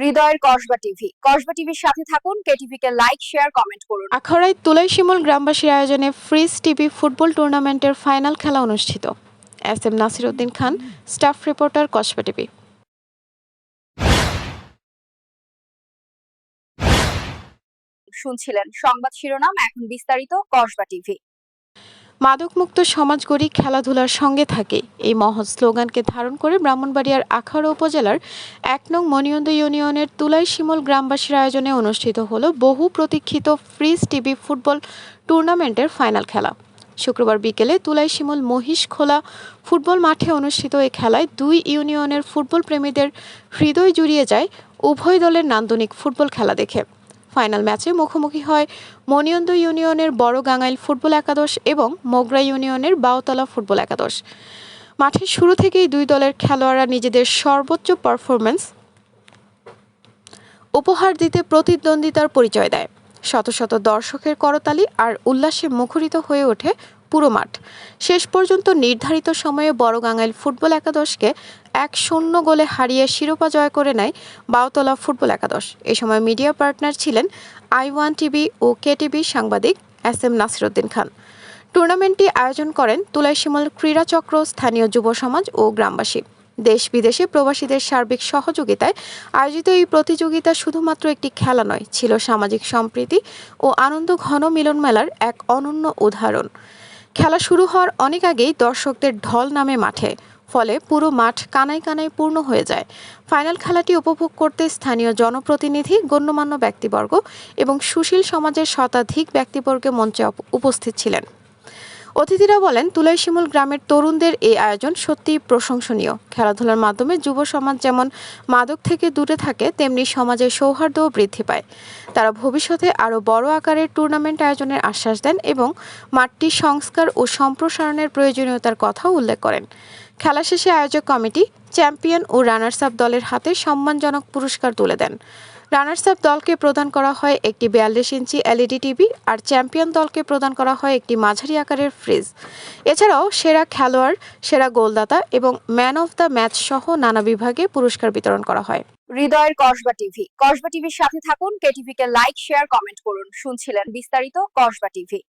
হৃদয়ের কসবা টিভি। কসবা টিভির সাথে থাকুন কেটিভি কে লাইক শেয়ার কমেন্ট করুন। আখাউড়ায় তুলাই শিমুল গ্রামবাসীর আয়োজনে ফ্রিজ টিভি ফুটবল টুর্নামেন্টের ফাইনাল খেলা অনুষ্ঠিত। S M Nasir Uddin Khan staff reporter Kasba TV. শুনছিলেন সংবাদ শিরোনাম এখন বিস্তারিত কসবা টিভি। মাদকমুক্ত সমাজ গড়ি খেলাধুলার সঙ্গে থাকে। এই মহৎ স্লোগানকে ধারণ করে ব্রাহ্মণবাড়িয়ার আখাউড়া উপজেলার এক নং মনিয়ন্দ ইউনিয়নের তুলাই শিমুল গ্রামবাসীর আয়োজনে অনুষ্ঠিত হলো বহু প্রতীক্ষিত ফ্রিজ টিভি ফুটবল টুর্নামেন্টের ফাইনাল খেলা। শুক্রবার বিকেলে তুলাই শিমুল মহিষ খোলা ফুটবল মাঠে অনুষ্ঠিত এই খেলায় দুই ইউনিয়নের ফুটবল প্রেমীদের হৃদয় জুড়িয়ে যায় উভয় দলের নান্দনিক ফুটবল খেলা দেখে। ফাইনাল ম্যাচে মুখোমুখি হয় মনিয়ন্দ ইউনিয়নের বড় গাঙাইল ফুটবল একাদশ এবং মোগরা ইউনিয়নের বাউতলা ফুটবল একাদশ। মাঠের শুরু থেকেই দুই দলের খেলোয়াড়রা নিজেদের সর্বোচ্চ পারফরমেন্স উপহার দিতে প্রতিদ্বন্দ্বিতার পরিচয় দেয়। শত শত দর্শকের করতালি আর উল্লাসে মুখরিত হয়ে ওঠে পুরো মাঠ। শেষ পর্যন্ত নির্ধারিত সময়ে বড় গাঙাইল ফুটবল একাদশকে এক শূন্য গোলে হারিয়ে শিরোপা জয় করে নেয় বাউতলা ফুটবল একাদশ। এ সময় মিডিয়া পার্টনার ছিলেন আই ওয়ান টিভি ও কেটিভি সাংবাদিক এস এম নাসিরুদ্দিন খান। টুর্নামেন্টটি আয়োজন করেন তুলাই শিমল ক্রীড়া চক্র স্থানীয় যুব সমাজ ও গ্রামবাসী। দেশ বিদেশে প্রবাসীদের সার্বিক সহযোগিতায় আয়োজিত এই প্রতিযোগিতা শুধুমাত্র একটি খেলা নয়, ছিল সামাজিক সম্প্রীতি ও আনন্দ ঘন মিলন মেলার এক অনন্য উদাহরণ। খেলা শুরু হওয়ার অনেক আগেই দর্শকদের ঢল নামে মাঠে, ফলে পুরো মাঠ কানাই কানাই পূর্ণ হয়ে যায়। ফাইনাল খেলাটি উপভোগ করতে স্থানীয় জনপ্রতিনিধি, গণ্যমান্য ব্যক্তিবর্গ এবং সুশীল সমাজের শতাধিক ব্যক্তিবর্গ মঞ্চে উপস্থিত ছিলেন। অতিথিরা বলেন, তুলাইশিমুল গ্রামের তরুণদের এই আয়োজন সত্যিই প্রশংসনীয়। খেলাধুলার মাধ্যমে যুব সমাজ যেমন মাদক থেকে দূরে থাকে, তেমনি সমাজের সৌহার্দ্যও বৃদ্ধি পায়। তারা ভবিষ্যতে আরও বড় আকারের টুর্নামেন্ট আয়োজনের আশ্বাস দেন এবং মাঠটি সংস্কার ও সম্প্রসারণের প্রয়োজনীয়তার কথাও উল্লেখ করেন। খেলা শেষে আয়োজক কমিটি চ্যাম্পিয়ন ও রানার্স আপ দলের হাতে সম্মানজনক পুরস্কার তুলে দেন। রানার্স আপ দলকে প্রদান করা হয় একটি বিয়াল্লিশ ইঞ্চি এলইডি টিভি আর চ্যাম্পিয়ন দলকে প্রদান করা হয় একটি মাঝারি আকারের ফ্রিজ। এছাড়াও সেরা খেলোয়াড়, সেরা গোলদাতা এবং ম্যান অফ দ্য ম্যাচ সহ নানা বিভাগে পুরস্কার বিতরণ করা হয়। হৃদয়ের কসবা টিভি। কসবা টিভির সাথে থাকুন কেটিভি কে লাইক, শেয়ার, কমেন্ট করুন। শুনছিলেন বিস্তারিত কসবা টিভি।